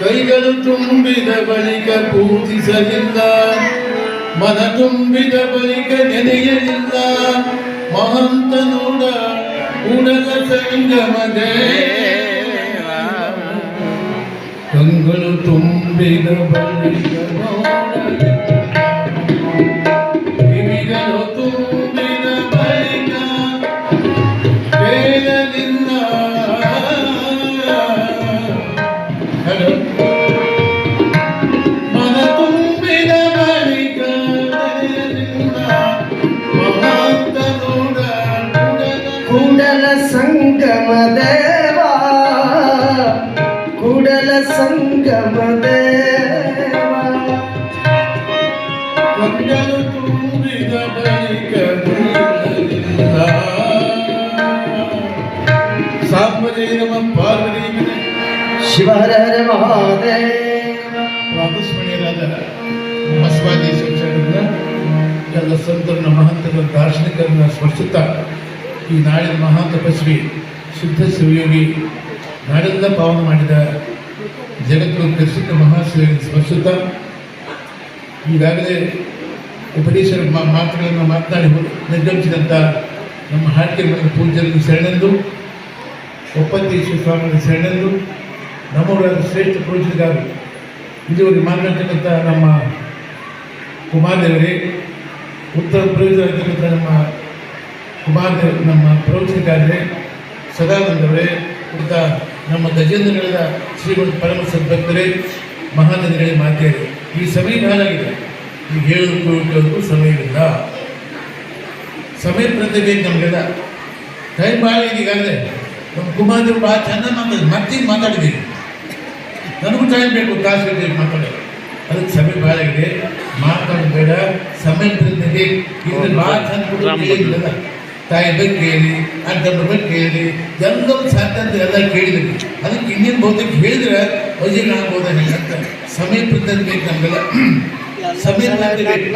ಕೈಗಳು ತುಂಬಿದ ಬಳಿಕ ಪೂಜಿಸಲಿಲ್ಲ ಮನ ತುಂಬಿದ ಬಳಿಕ ನೆನೆಯಲಿಲ್ಲ. ಮಹಂತ ನೋಡ ಉಡಲ ಸಂಗಮದೇ. ಕಂಗಳು ತುಂಬಿದ ಬಳಿಕ ಉಡಲ ಕೂಡಲ ಸಂಗಮ ದೇವ ಕೂಡಲ ಸಂಗಮ ದೇವ ಕಂಗಳು ತುಂಬಿದ ಬಳಿಕ ನಿಲ್ಲಲಿಲ್ಲ. ಸಾಂಬಜಯ ನಮ ಪಾರ್ವತಿ ಶಿವರ ಹರ ಮಹಾದೇವ ಪ್ರಾತಸ್ಮರಣೀಯರಾದ ಬಸವಾದಿ ಶಿಕ್ಷಣದಿಂದ ಎಲ್ಲ ಸಂತರನ್ನ ಮಹಂತರ ದಾರ್ಶನಿಕರನ್ನ ಸ್ಮರಿಸುತ್ತಾ ಈ ನಾಳೆ ಮಹಾ ತಪಸ್ವಿ, ಶುದ್ಧ ಶಿವಯೋಗಿ ನಾಡೆಲ್ಲ ಪಾವನ ಮಾಡಿದ ಜಗತ್ತು ಪ್ರಸಿದ್ಧ ಮಹಾಶಿವನ ಸ್ಮರಿಸುತ್ತಾ ಈಗಾಗಲೇ ಉಪದೇಶರ ಮಾತುಗಳನ್ನು ಮಾತನಾಡಿ ನಿರ್ಗಮಿಸಿದಂಥ ನಮ್ಮ ಹಾಡಿಕೆ ಮತ್ತು ಪೂಜೆಯನ್ನು ಶರಣೆಂದು ಒಪ್ಪತ್ತೇಶ್ವರ ಸ್ವಾಮಿಗಳ ಶರಣೆಂದು ನಮ್ಮವರಾದ ಶ್ರೇಷ್ಠ ಪೂಜ್ಯರಿಗಾರು ಇದುವರೆಗೆ ಮಾತನಾಡ್ತಕ್ಕಂಥ ನಮ್ಮ ಕುಮಾರದೇವರೇ, ಉತ್ತರ ಪ್ರಯೋಜನ ನಮ್ಮ ಕುಮಾರದೇವ ನಮ್ಮ ಪ್ರವಚನಕಾರರೇ ಸದಾನಂದವರೇ ಇಂಥ ನಮ್ಮ ಗಜೇಂದ್ರಗಳ ಶ್ರೀಗಳು ಪರಮ ಸದ್ಭಕ್ತರೇ ಮಹಾಜನಗಳೇ ಮಾತೇರಿ. ಈ ಸಮಯ ಬಹಳಾಗಿದೆ ಈಗ ಹೇಳೋದಕ್ಕೂ ಕೇಳೋದಕ್ಕೂ ಸಮಯವಿಲ್ಲ. ಸಮಯ ಪ್ರತಿಭೆ ನಮಗೆಲ್ಲ. ಟೈಮ್ ಭಾಳ ಇದೆ ಈಗಾಗಲೇ. ನಮ್ಮ ಕುಮಾರದೇವರು ಭಾಳ ಚೆನ್ನಾಗಿ ಮಾತಾಡಿದ್ರು ಮತ್ತೆ ಮಾತಾಡಿದ್ದೀವಿ ನನಗೂ ಟೈಮ್ ಬೇಕು ಕಾಸು ಬೇಕು ಮಾತಾಡೋದು ಅದಕ್ಕೆ ಸಮಯ ಭಾಳ ಇದೆ ಮಾತಾಡಬೇಡ ಬೇಡ. ಸಮಯ ಪ್ರತಿನಿಧಿ ಭಾಳ ಚೆನ್ನಾಗಿ ತಾಯಿ ಬಗ್ಗೆ ಕೇಳಿ ಅಡ್ಡಬ್ಬರ ಬಗ್ಗೆ ಕೇಳಿ ಎಲ್ಲರೂ ಸಾಧ್ಯ ಅಂತ ಎಲ್ಲ ಕೇಳಿದ್ವಿ ಅದಕ್ಕೆ ಇನ್ನೇನು ಬಹುತೇಕ ಹೇಳಿದ್ರೆ ವಜೀನ ಆಗ್ಬೋದ ಅಂತ ಸಮೀಪದಲ್ಲಿ ಬೇಕು ನಮಗೆಲ್ಲ. ಬೇಕು.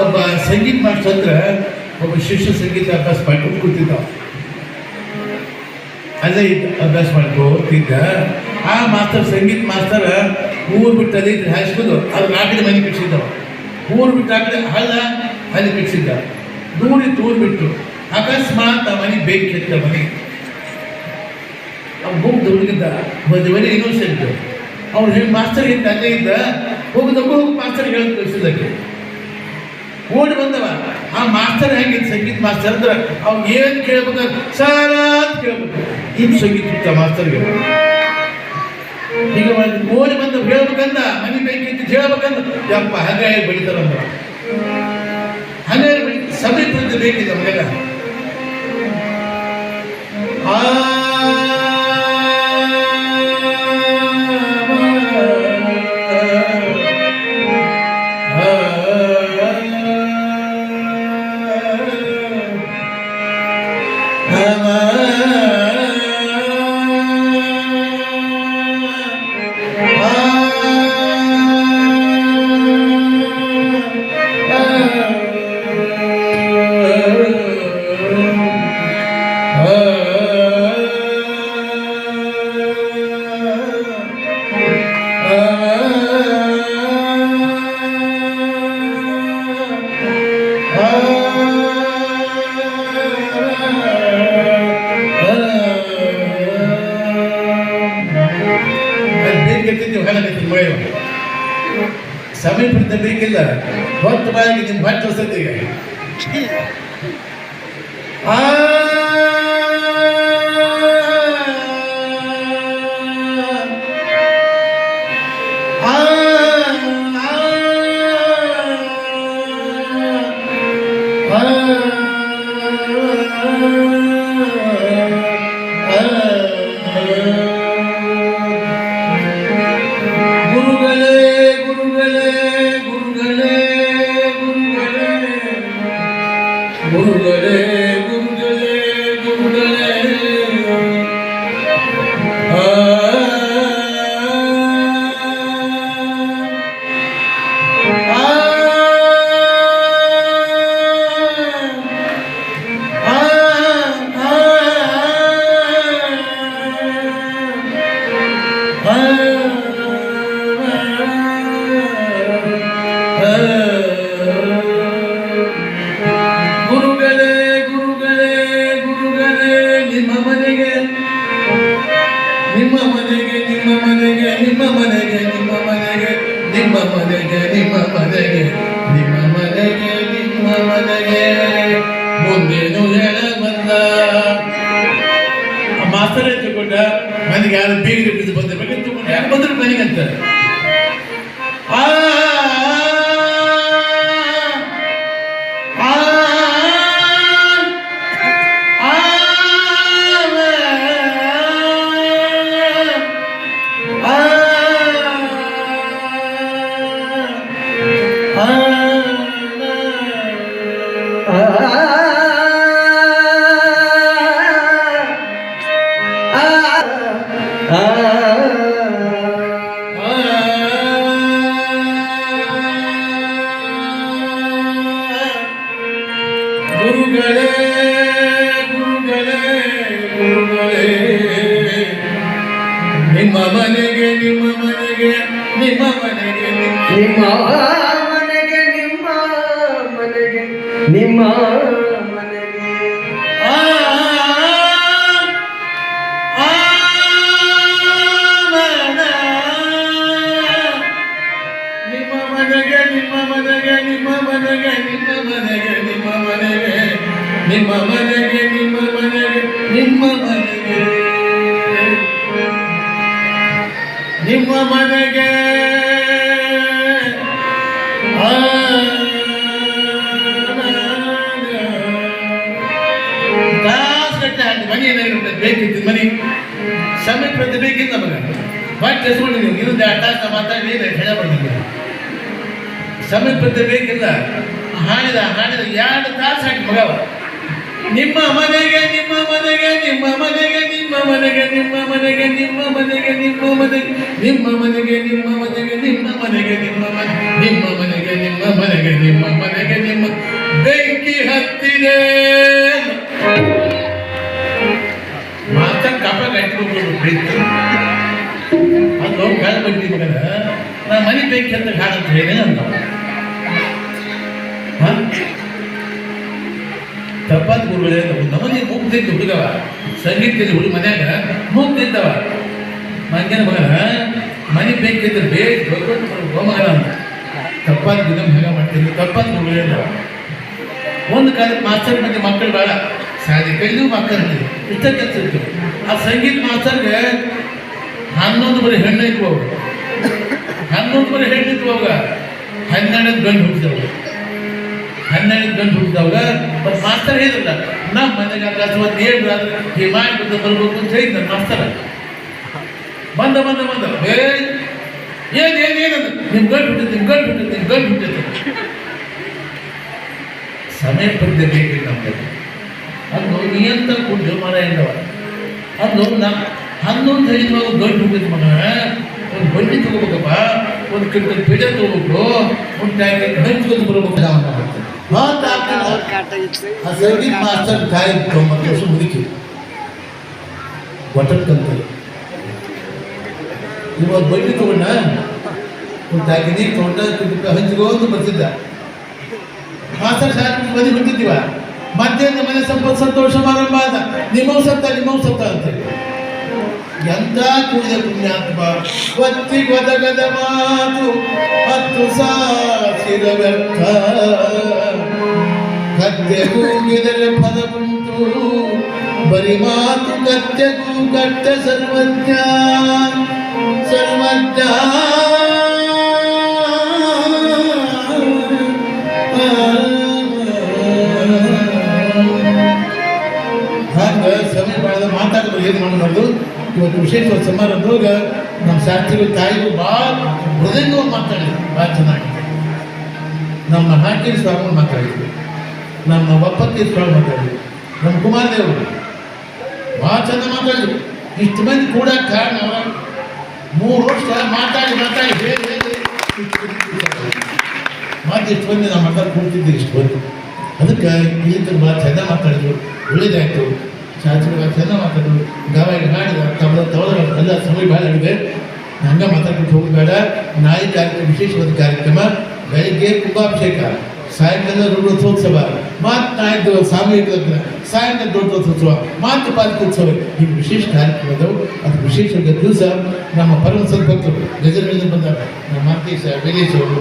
ಒಬ್ಬ ಸಂಗೀತ ಮಾಸ್ಟರ್ ಒಬ್ಬ ಶಿಷ್ಯ ಸಂಗೀತ ಅಭ್ಯಾಸ ಮಾಡ್ಕೊಂಡು ಕೂತಿದ್ದ. ಅಲ್ಲೇ ಇದ್ದ ಅಭ್ಯಾಸ ಮಾಡ್ಕೋತಿದ್ದ ಆ ಮಾಸ್ತರ್ ಸಂಗೀತ ಮಾಸ್ತರ್ ಊರು ಬಿಟ್ಟು ಅದೇ ಹಾಯಿಸ್ಕೊಂಡು ಅದು ಆ ಕಡೆ ಮನೆ ಕಟ್ಸಿದ್ದವ ಊರು ಬಿಟ್ಟು ಆ ಕಡೆ ಹಳ್ಳ ಅಲ್ಲಿ ಕಟ್ಸಿದ್ದ ದೂರಿತ್ತು ತೂರ್ಬಿಟ್ಟು ಬಿಟ್ಟು ಅಕಸ್ಮಾತ್ ಆ ಮನೆ ಬೆಂಕಿ ಕೆತ್ತ ಮನೆ. ಅವ್ನು ಹೋಗಿ ಹುಡುಗಿದ್ದ ಮದುವೆ ಇನ್ನೋಸೆಂಟ್ ಅವ್ನು ಹೇಳಿ ಮಾಸ್ತರ್ ಇದ್ದ ಅಲ್ಲೇ ಇದ್ದ ಹೋಗುದಕ್ಕೂ ಹೋಗಿ ಮಾಸ್ತರ್ ಹೇಳಿ ಕಳಿಸಿದಕ್ಕೆ ಓಡಿ ಬಂದವ. ಆ ಮಾಸ್ತರ್ ಹೆಂಗಿತ್ತು ಸಂಗೀತ ಮಾಸ್ತರ್ ಅಂದ್ರೆ, ಅವ್ನು ಏನು ಕೇಳ್ಬೇಕು? ಸಾರ ಅಂತ ಕೇಳ್ಬೇಕು. ಇದು ಸಂಗೀತ ಇತ್ತ ಮಾಸ್ತರ್ಗೆ. ಈಗ ಓಡಿ ಬಂದು ಹೇಳ್ಬೇಕಂದ, ಮನೆ ಬೇಕಿತ್ತು ಹೇಳ್ಬೇಕಂದ ಯಪ್ಪ ಹಂಗ ಬೆಳಿತಾರಂದ್ರ. ಹಂಗೆ ಬೆಳಿ ಸಮಯ ಪ್ರತಿ ಬೇಕಿದೆ ನಮಗೆಲ್ಲ ಆ ಸಮಯ ಸಮೀಪದಿಂದ ಬೇಕಿಲ್ಲ ಹೊತ್ತು ಬಾಯಿಗೆ ನಿಮ್ಮ ಹೊಸತಿಗೆ ಆ ಆ தெரிந்தது ಮನೆಗೆ ನಿಮ್ಮ ಮನೆಗೆ. ನಿಮ್ಮ ಮನೆಗೆ ನಿಮ್ಮ ಮನೆಗೆ ನಿಮ್ಮ ಮನೆಗೆ. ಮನೆ ಏನಾಗಿರುತ್ತೆ ಬೇಕಿತ್ತು ಮನೆ. ಸಮಯ ಪ್ರತಿ ಬೇಕಿತ್ತು ಬಾಕಿ ಎಸ್ಕೊಂಡಿದ್ದೀವಿ ಇನ್ನೊಂದು ಎರಡು ತಾಸು ಮಾತಾಡಿ ಹೆಣ ಬರ್ತಿದ್ದೀವಿ ಸಮಯ ಪ್ರತಿ ಬೇಕಿಲ್ಲ. ಹಾಡಿದ ಹಾಡಿದ ಎರಡು ತಾಸು ಹಾಕಿ ಮಗವ ನಿಮ್ಮ ಮನೆಗೆ ನಿಮ್ಮ ಮನೆಗೆ ನಿಮ್ಮ ಮನೆಗೆ ನಿಮ್ಮ ಮನೆಗೆ ನಿಮ್ಮ ಮನೆಗೆ ನಿಮ್ಮ ಮನೆಗೆ ನಿಮ್ಮ ಮನೆಗೆ ನಿಮ್ಮ ಮನೆಗೆ ನಿಮ್ಮ ಮನೆಗೆ ನಿಮ್ಮ ಮನೆಗೆ ನಿಮ್ಮ ಮನೆ ನಿಮ್ಮ ಮನೆಗೆ ನಿಮ್ಮ ಮನೆಗೆ ನಿಮ್ಮ ಮನೆಗೆ ನಿಮ್ಮ ಬೆಂಕಿ ಹತ್ತಿದೆ ಮಾತ ಕಪ ಕಟ್ಟಿಕೊಂಡು ಅದು ಕಾಲ ನಾ ಮನೆ ಬೆಂಕಿ ಅಂತ ಕಾಣುತ್ತೇನೆ ಅಂತ ತಪ್ಪಾದ ಗುರುಗಳೇ, ನಮಗೆ ತಿಂತ ಹುಡುಗವ. ಸಂಗೀತದಲ್ಲಿ ಹುಡುಗ ಮನ್ಯಾಗ ಮುಗ್ದಿದ್ದವ ಮಂಗನ ಮಗನ ಮನೆ ಬೇಕಿದ್ರೆ ಬೇಗ ಮಗನ ಅಂತ. ತಪ್ಪಾದ ಗುಣ ಹೆಂಗ ಮಾಡ್ತಿದ್ರು? ತಪ್ಪಾದ ಗುರುಗಳೇ. ಒಂದು ಕಾಲಕ್ಕೆ ಮಾಸ್ಟರ್ ಮಂದಿ ಮಕ್ಕಳು ಬೇಡ ಶಾಲೆ ಕೈಲೂ ಮಕ್ಕಳು ಇಷ್ಟ ಕೆಲಸ ಇತ್ತು. ಆ ಸಂಗೀತ ಮಾಸ್ತರ್ಗೆ ಹನ್ನೊಂದು ಬರೀ ಹೆಣ್ಣು ಇತ್ತು ಹನ್ನೊಂದು ಬರೀ ಹೆಣ್ಣು ಇತ್ತು ಅವಾಗ. ಹನ್ನೆರಡು ಗಂಡು ಹುಟ್ಟಿದವಾಗ ಗಂಟು ಹುಟ್ಟಿದವಾಗ ಬಟ್ ಮಾಸ್ತರ್ ಹೇಳಿಲ್ಲ ನಮ್ಮ ಮನೆಗೆ ಅಥವಾ ಒಂದು ಆದ್ರೆ ಈ ಮಾಡಿಬಿಟ್ಟು ಬರ್ಬೇಕು ಅಂತ ಹೇಳಿದ್ದ ಮಾಸ್ತರ. ಬಂದ ಬಂದ ಬಂದ. ಏ, ಏನು ಏನು ಏನಂದ ನಿಮ್ಮ ಗಂಟು ಹುಟ್ಟಿದ್ದು ನಿಮ್ ಗಂಟು ಹುಟ್ಟಿದ್ದು ನಿಮ್ ಗಂಟು ಹುಟ್ಟಿದ್ದು ಸಮಯ ಪದ್ಯ ಬೇಕಿಲ್ಲ ನಮಗೆ. ಅದು ನಿಯಂತ ಕೊಟ್ಟು ಮರ ಅದು ಹನ್ನೊಂದು, ಐದು ಗಂಟು ಹುಟ್ಟಿದ ಮಗ. ಒಂದು ಬಂಡಿ ತಗೋಬೇಕಪ್ಪ, ಒಂದು ಕಿಂಟಲ್ ಬೀಜ ತಗೋಬೇಕು, ಒಂದು ಟ್ಯಾಂಕ್ ಹಂಚ್ಕೊಂಡು ಬರಬೇಕು. ಆ ಸಂಗೀತ ಮಾಸ್ಟರ್ ಗಾಯ ಮುದುಕಿ ತಗೊಂಡ ಹಂಚ್ಕೊಂಡು ಬರ್ತಿದ್ದ ಮಾಸ್ಟರ್ ಶಾಲೆ ಮನೆ ಬಿಟ್ಟಿದ್ದೀವ ಮಧ್ಯಾಹ್ನ ಮನೆ ಸಂತೋಷ ಅಂತ ನಿಮ್ಮವ್ ಸತ್ತ ನಿಮ್ಮವ್ ಸತ್ತ ಅಂತ ಎಂತ ಕೂಡಿದ ಪುಣ್ಯಾತ್ಮ ಒತ್ತಿ ಒದಗದ ಮಾತು ಹತ್ತು ವ್ಯರ್ಥ ಕತ್ತೆಗೂಗಿದರೆ ಪದಗುಂಟು ಬರಿ ಮಾತು ಕತ್ತೆಗೂ ಕಟ್ಟ ಸರ್ವಜ್ಞ. ಸರ್ವಜ್ಞ. ಸಮಯ ಮಾಡಿದ ಮಾತಾಡಿದ್ರು, ಏನು ಮಾಡಬಾರ್ದು ಇವತ್ತು ವಿಶೇಷವಾದ ಸಮಾರಂಭದಾಗ ನಮ್ಮ ಶಾಸ್ತ್ರಿಗೂ ತಾಯಿಗೂ ಭಾಳ ಹೃದಯವಾಗಿ ಮಾತಾಡಿದ್ರು. ಭಾಳ ಚೆನ್ನಾಗಿದೆ ನಮ್ಮ ಹಾಕಿ ಸ್ವಾಮಿ ಮಾತಾಡಿದ್ರು. ನಮ್ಮ ಒಪ್ಪತ್ತಿ ಸ್ವಾಮಿ ಮಾತಾಡಿದ್ರು ನಮ್ಮ ಕುಮಾರದೇವರು ಭಾಳ ಚಂದ ಮಾತಾಡಿದ್ರು ಇಷ್ಟು ಮಂದಿ ಕೂಡ ಕಾರಣ ಮೂರು ವರ್ಷ ಮಾತಾಡಿ ಮಾತಾಡಿ, ಹೇಳಿ ಮತ್ತೆ ಇಷ್ಟು ಮಂದಿ ನಮ್ಮ ಮಠ ಕೂಡ್ತಿದ್ದೀವಿ ಇಷ್ಟು ಬಂದು ಅದಕ್ಕೆ ಇಲ್ಲಿ ಭಾಳ ಚಂದ ಮಾತಾಡಿದ್ರು? ಒಳ್ಳೇದಾಯಿತು. ಶಾಸ್ತ್ರಿಗಳು ಚಂದ ಮಾತಾಡಿದ್ರು? ಗಾವಾಗಿ ಹಾಡಿದ ತಮ್ಮ ತವಳ ಎಲ್ಲ ಸಮಯ ಭಾಳ ಆಗಿದೆ. ಹಂಗೆ ಮಾತಾಡ್ಬಿಟ್ಟು ಹೋಗಬೇಡ. ನಾಯಿ ಕಾರ್ಯಕ್ರಮ, ವಿಶೇಷವಾದ ಕಾರ್ಯಕ್ರಮ. ಬೆಳಿಗ್ಗೆ ಕುಂಭಾಭಿಷೇಕ. ಸಾಯಂಕಾಲ ರುದ್ರೋತ್ಸವ ಮಾತನಾಡಿದ್ದು ಸಾಮೂಹಿಕ ಲಗ್ನ ಸಾಯಂಕಾಲ ದೊಡ್ಡೋತ್ಸವ ಮಾತು ಪಾಲಿಕೋತ್ಸವ ಈ ವಿಶೇಷ ಕಾರ್ಯಕ್ರಮದವು, ಅದು ವಿಶೇಷವಾದ ದಿವಸ ನಮ್ಮ ಪರಮ ಸಂಪತ್ತರು ಗಜಗಳಿಂದ ಬಂದಾಗ ನಮ್ಮ ಮಾತೇಶ ವೀರೇಶ್ ಅವರು,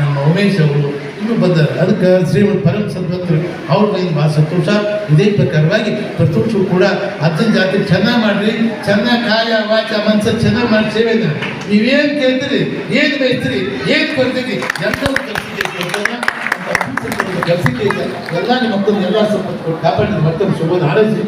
ನಮ್ಮ ಉಮೇಶ್ ಅವರು, ಇನ್ನೂ ಬಂದರು ಅದಕ್ಕೆ ಶ್ರೀಮಂತ ಪರಮ ಸಂಪತ್ತರು ಅವ್ರ ಕೈಯಿಂದ ಭಾಳ ಸಂತೋಷ. ಇದೇ ಪ್ರಕಾರವಾಗಿ ಪ್ರತಿಯೊಬ್ಬರು ಕೂಡ ಅಜ್ಜನ ಜಾತಿ ಚೆನ್ನಾಗಿ ಮಾಡ್ರಿ. ಚೆನ್ನಾಗಿ ಕಾಯ, ವಾಚ, ಮನಸ್ಸು ಚೆನ್ನಾಗಿ ಮಾಡಿ ಸೇವೆನ. ನೀವೇನು ಕೇಳ್ತೀರಿ? ಏನು ಬಯಸ್ತೀರಿ? ಏನು ಕೊಡ್ತೀರಿ? ಎಲ್ಲರೂ ಕೆಲಸಕ್ಕೆ ಎಲ್ಲ ನಿಮ್ಮ ಮಕ್ಕಳು ಎಲ್ಲ ಸಂಪತ್ತು ಮತ್ತೊಂದು ಶುಭ ಹಾರೈಸಿ.